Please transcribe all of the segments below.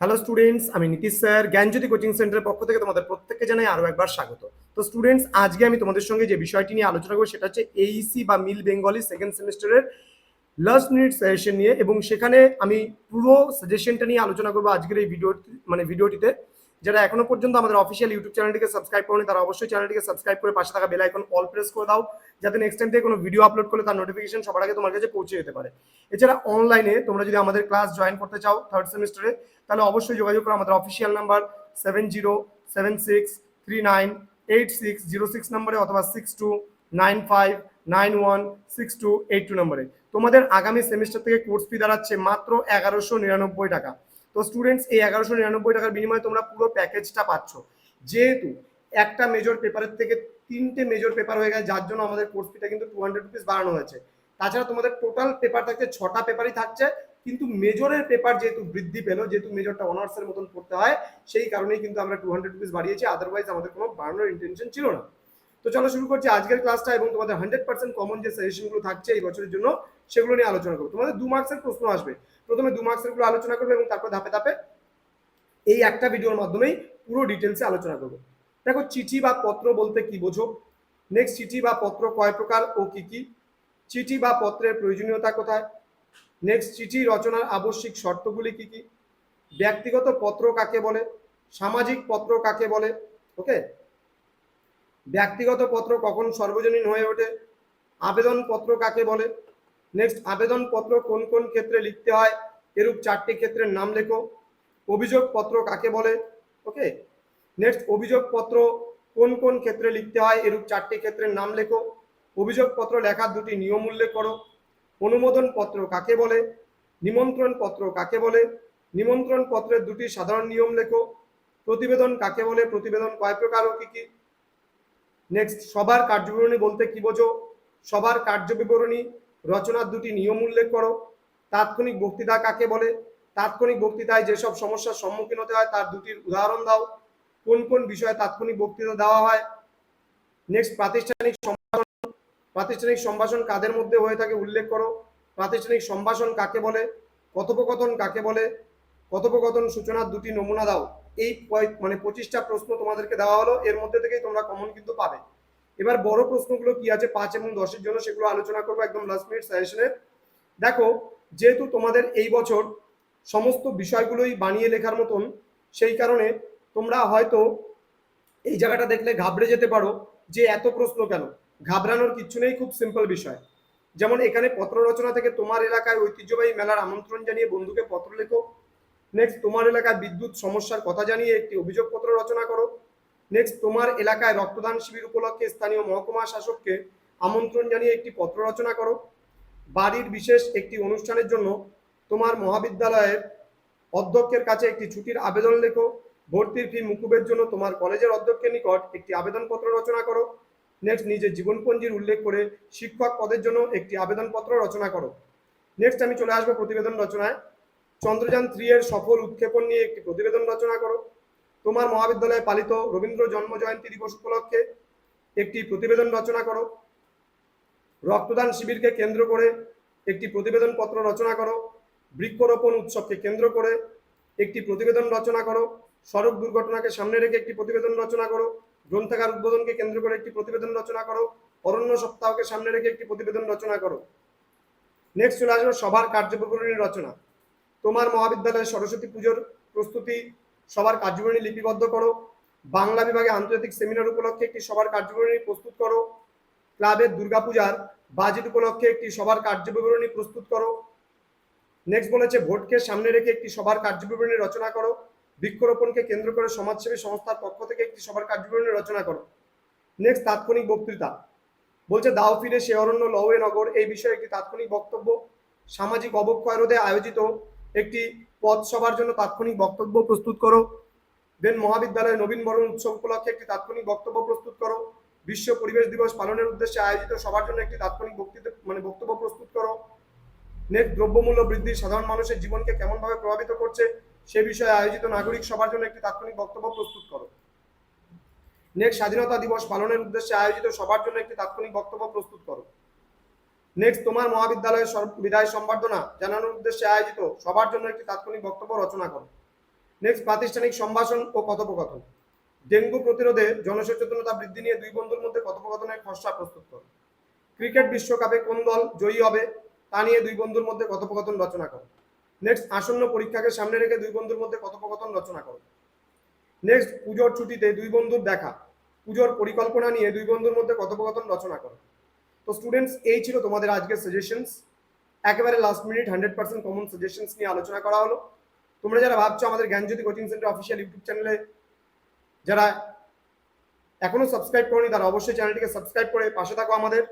Hello students আমি Nitish sir, জ্ঞানজ্যোতি coaching সেন্টারের পক্ষ থেকে তোমাদের প্রত্যেককে জানাই আরও একবার স্বাগত। তো স্টুডেন্টস আজকে আমি তোমাদের সঙ্গে যে বিষয়টি নিয়ে আলোচনা করব সেটা হচ্ছে এইসি বা মিল বেঙ্গলি সেকেন্ড সেমিস্টারের লাস্ট মিনিট সাজেশন নিয়ে এবং সেখানে আমি পুরো সাজেশনটা নিয়ে আলোচনা করব আজকের এই ভিডিও মানে ভিডিওটিতে যারা এখনও পর্যন্ত আমাদের অফিসিয়াল ইউটিউব চ্যানেলটিকে সাবস্ক্রাইব করেনি, তারা অবশ্যই চ্যানেলটিকে সাবস্ক্রাইব করে পাশে থাকা বেল আইকন অল প্রেস করে দাও, যাতে নেক্সট টাইম থেকে কোনো ভিডিও আপলোড করলে তার নোটিফিকেশন সবার আগে তোমার কাছে পৌঁছে যেতে পারে। এছাড়া অনলাইনে তোমরা যদি আমাদের ক্লাস জয়েন করতে চাও থার্ড সেমিস্টারে তাহলে অবশ্যই যোগাযোগ করো আমাদের official number seven zero seven six three nine eight six zero six নম্বরে অথবা six two nine five nine one six two eight two নম্বরে তোমাদের আগামী সেমিস্টার থেকে কোর্স ফি দাঁড়াচ্ছে মাত্র এগারোশো নিরানব্বই টাকা। তো স্টুডেন্টস এই এগারোশো নিরানব্বই টাকার বিনিময়ে তোমরা পুরো প্যাকেজটা পাচ্ছ। যেহেতু একটা মেজর পেপারের থেকে তিনটে মেজর পেপার হয়ে গেছে, যার জন্য আমাদের কোর্স ফিটা কিন্তু টু হান্ড্রেড রুপিস বাড়ানো হয়েছে। তাছাড়া তোমাদের টোটাল পেপার থাকছে, ছটা পেপারই থাকছে, কিন্তু মেজরের পেপার যেহেতু বৃদ্ধি পেল, যেহেতু মেজরটা অনার্সের মতন পড়তে হয়, সেই কারণেই কিন্তু আমরা টু হান্ড্রেড রুপিস বাড়িয়েছি আদারওয়াইজ আমাদের কোনো বাড়ানোর ইন্টেনশন ছিল না। তো চলো শুরু করছি আজকের ক্লাসটা এবং তোমাদের হান্ড্রেড পার্সেন্ট কমন যে সাজেশনগুলো থাকছে এই বছরের জন্য, সেগুলো নিয়ে আলোচনা করব। তোমাদের দু মার্কসের প্রশ্ন আসবে। প্রথমে দু মার্কসেরগুলো আলোচনা করব এবং তারপর ধাপে ধাপে এই একটা ভিডিওর মাধ্যমেই পুরো ডিটেলসে আলোচনা করব। দেখো, চিঠি বা পত্র বলতে কি বোঝো? নেক্সট চিঠি বা পত্র কয় প্রকার ও কি কি? চিঠি বা পত্রের প্রয়োজনীয়তা কোথায়? নেক্সট চিঠি রচনার আবশ্যিক শর্তগুলি কি কি? ব্যক্তিগত পত্র কাকে বলে? সামাজিক পত্র কাকে বলে? ওকে ব্যক্তিগত পত্র কখন সর্বজনীন হয়ে ওঠে? আবেদন পত্র কাকে বলে? নেক্সট আবেদন পত্র কোন কোন ক্ষেত্রে লিখতে হয়? এরূপ চারটি ক্ষেত্রের নাম লেখো। অভিযোগ পত্র কাকে বলে? ওকে নেক্সট অভিযোগ পত্র কোন কোন ক্ষেত্রে লিখতে হয়? এরূপ চারটি ক্ষেত্রের নাম লেখো। অভিযোগ পত্র লেখার দুটি নিয়ম উল্লেখ করো। অনুমোদন পত্র কাকে বলে? নিমন্ত্রণ পত্র কাকে বলে? নিমন্ত্রণ পত্রের দুটি সাধারণ নিয়ম লেখো। প্রতিবেদন কাকে বলে? প্রতিবেদন কয় প্রকার ও কি কি? নেক্সট সবার কার্যবিবরণী বলতে কি বোঝো? সবার কার্যবিবরণী রচনার দুটি নিয়ম উল্লেখ করো। তাৎক্ষণিক বক্তৃতা কাকে বলে? তাৎক্ষণিক বক্তৃতায় যেসব সমস্যার সম্মুখীন হতে হয় তার দুটির উদাহরণ দাও। কোন কোন বিষয়ে তাৎক্ষণিক বক্তৃতা দেওয়া হয়? নেক্সট প্রাতিষ্ঠানিক সম্ভাষণ। প্রাতিষ্ঠানিক সম্ভাষণ কাদের মধ্যে হয়ে থাকে উল্লেখ করো। প্রাতিষ্ঠানিক সম্ভাষণ কাকে বলে? কথোপকথন কাকে বলে? কথোপকথন সূচনার দুটি নমুনা দাও। এই মানে পঁচিশটা প্রশ্ন তোমাদেরকে দেওয়া হলো। এর মধ্যে থেকেই তোমরা কমন কিন্তু পাবে। এবার বড় প্রশ্নগুলো কি আছে? পাঁচ এবং দশের জন্য সেগুলো আলোচনা করব একদম লাস্ট মিনিট সাজেশনে দেখো, যেহেতু তোমাদের এই বছর সমস্ত বিষয়গুলোই বানিয়ে লেখার মতন, সেই কারণে তোমরা হয়তো এই জায়গাটা দেখলে ঘাবড়ে যেতে পারো যে এত প্রশ্ন কেন? ঘাবড়ানোর কিচ্ছু নেই, খুব সিম্পল বিষয়। যেমন এখানে পত্র রচনা থেকে তোমার এলাকায় ঐতিহ্যবাহী মেলার আমন্ত্রণ জানিয়ে বন্ধুকে পত্র লেখো। নেক্সট তোমার এলাকায় বিদ্যুৎ সমস্যার কথা জানিয়ে একটি অভিযোগপত্র রচনা করো। নেক্সট তোমার এলাকায় রক্তদান শিবির উপলক্ষে স্থানীয় মহকুমা শাসককে আমন্ত্রণ জানিয়ে একটি পত্র রচনা করো। বাড়ির বিশেষ একটি অনুষ্ঠানের জন্য তোমার মহাবিদ্যালয়ের অধ্যক্ষের কাছে একটি ছুটির আবেদন লেখো। ভর্তির ফি মুকুবের জন্য তোমার কলেজের অধ্যক্ষের নিকট একটি আবেদনপত্র রচনা করো। নেক্সট নিজের জীবনপঞ্জির উল্লেখ করে শিক্ষক পদের জন্য একটি আবেদনপত্র রচনা করো। নেক্সট আমি চলে আসব প্রতিবেদন রচনায়। চন্দ্রযান থ্রি এর সফল উৎক্ষেপণ নিয়ে একটি প্রতিবেদন রচনা করো। তোমার মহাবিদ্যালয়ে পালিত রবীন্দ্র জন্ম জয়ন্তী দিবস উপলক্ষে একটি প্রতিবেদন রচনা করো। রক্তদান শিবিরকে কেন্দ্র করে একটি প্রতিবেদন পত্র রচনা করো। বৃক্ষরোপণ উৎসবকে কেন্দ্র করে একটি প্রতিবেদন রচনা করো। সড়ক দুর্ঘটনাকে সামনে রেখে একটি প্রতিবেদন রচনা করো। গ্রন্থাগার উদ্বোধনকে কেন্দ্র করে একটি প্রতিবেদন রচনা করো। অরণ্য সপ্তাহকে সামনে রেখে একটি প্রতিবেদন রচনা করো। নেক্সট চলে আসব সবার কার্যবিবরণী রচনা। তোমার মহাবিদ্যালয়ে সরস্বতী পুজোর প্রস্তুতি সবার কার্যবিবরণী লিপিবদ্ধ করো। বাংলা বিভাগে আন্তর্জাতিক সেমিনার উপলক্ষে একটি সবার কার্যবিবরণী প্রস্তুত করো। ক্লাবের দুর্গাপূজার বাজেট উপলক্ষে একটি সবার কার্যবিবরণী প্রস্তুত করো। নেক্সট বলেছে ভোটকে সামনে রেখে একটি সবার কার্যবিবরণী রচনা করো। বৃক্ষরোপণকে কেন্দ্র করে সমাজসেবী সংস্থার পক্ষ থেকে একটি সবার কার্যবিবরণী রচনা করো। নেক্সট তাৎক্ষণিক বক্তৃতা। বলছে দাও ফিরে সে অরণ্য লওয়ে নগর, এই বিষয়ে একটি তাৎক্ষণিক বক্তব্য। সামাজিক অবক্ষয় রোধে আয়োজিত একটি পদ পথসভার জন্য তাৎক্ষণিক বক্তব্য প্রস্তুত করো। দেন মহাবিদ্যালয়ে নবীন বরণ উৎসব উপলক্ষে একটি তাৎক্ষণিক বক্তব্য প্রস্তুত করো। বিশ্ব পরিবেশ দিবস পালনের উদ্দেশ্যে আয়োজিত সবার জন্য একটি তাৎক্ষণিক বক্তৃতা মানে বক্তব্য প্রস্তুত করো। নেক্সট দ্রব্যমূল্য বৃদ্ধি সাধারণ মানুষের জীবনকে কেমনভাবে প্রভাবিত করছে সে বিষয়ে আয়োজিত নাগরিক সবার জন্য একটি তাৎক্ষণিক বক্তব্য প্রস্তুত করো। নেক্সট স্বাধীনতা দিবস পালনের উদ্দেশ্যে আয়োজিত সবার জন্য একটি তাৎক্ষণিক বক্তব্য প্রস্তুত করো। নেক্সট তোমার মহাবিদ্যালয়ের বিদায় সম্বর্ধনা জানানোর উদ্দেশ্যে আয়োজিত সবার জন্য একটি তাৎক্ষণিক বক্তব্য রচনা করো। নেক্সট প্রাতিষ্ঠানিক সম্ভাষণ ও কথোপকথন। ডেঙ্গু প্রতিরোধে জনসচেতনতা বৃদ্ধি নিয়ে দুই বন্ধুর মধ্যে কথোপকথনের খসড়া প্রস্তুত করো। ক্রিকেট বিশ্বকাপে কোন দল জয়ী হবে তা নিয়ে দুই বন্ধুর মধ্যে কথোপকথন রচনা করো। নেক্সট আসন্ন পরীক্ষাকে সামনে রেখে দুই বন্ধুর মধ্যে কথোপকথন রচনা করো। নেক্সট পুজোর ছুটিতে দুই বন্ধুর দেখা। পুজোর পরিকল্পনা নিয়ে দুই বন্ধুর মধ্যে কথোপকথন রচনা করো। তো স্টুডেন্টস এই ছিল তোমাদের আজকের সাজেশনস একেবারে last minute hundred percent common suggestions নিয়ে আলোচনা করা হলো। তোমরা যারা ভাবছ আমাদের Gyanjyoti coaching centre official YouTube চ্যানেলে যারা এখনও সাবস্ক্রাইব করনি, তারা অবশ্যই চ্যানেলটিকে সাবস্ক্রাইব করে পাশে থাকো আমাদের।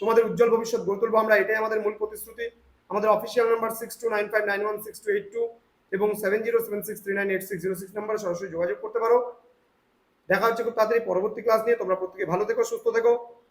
তোমাদের উজ্জ্বল ভবিষ্যৎ গড়ে তুলবো আমরা, এটাই আমাদের মূল প্রতিশ্রুতি। আমাদের official number six two nine five nine one six two eight two এবং seven zero seven six three nine eight six zero six নাম্বারে সরাসরি যোগাযোগ করতে পারো। দেখা হচ্ছে খুব তাড়াতাড়ি পরবর্তী ক্লাস নিয়ে। তোমরা প্রত্যেকে ভালো থেকো, সুস্থ থেকো।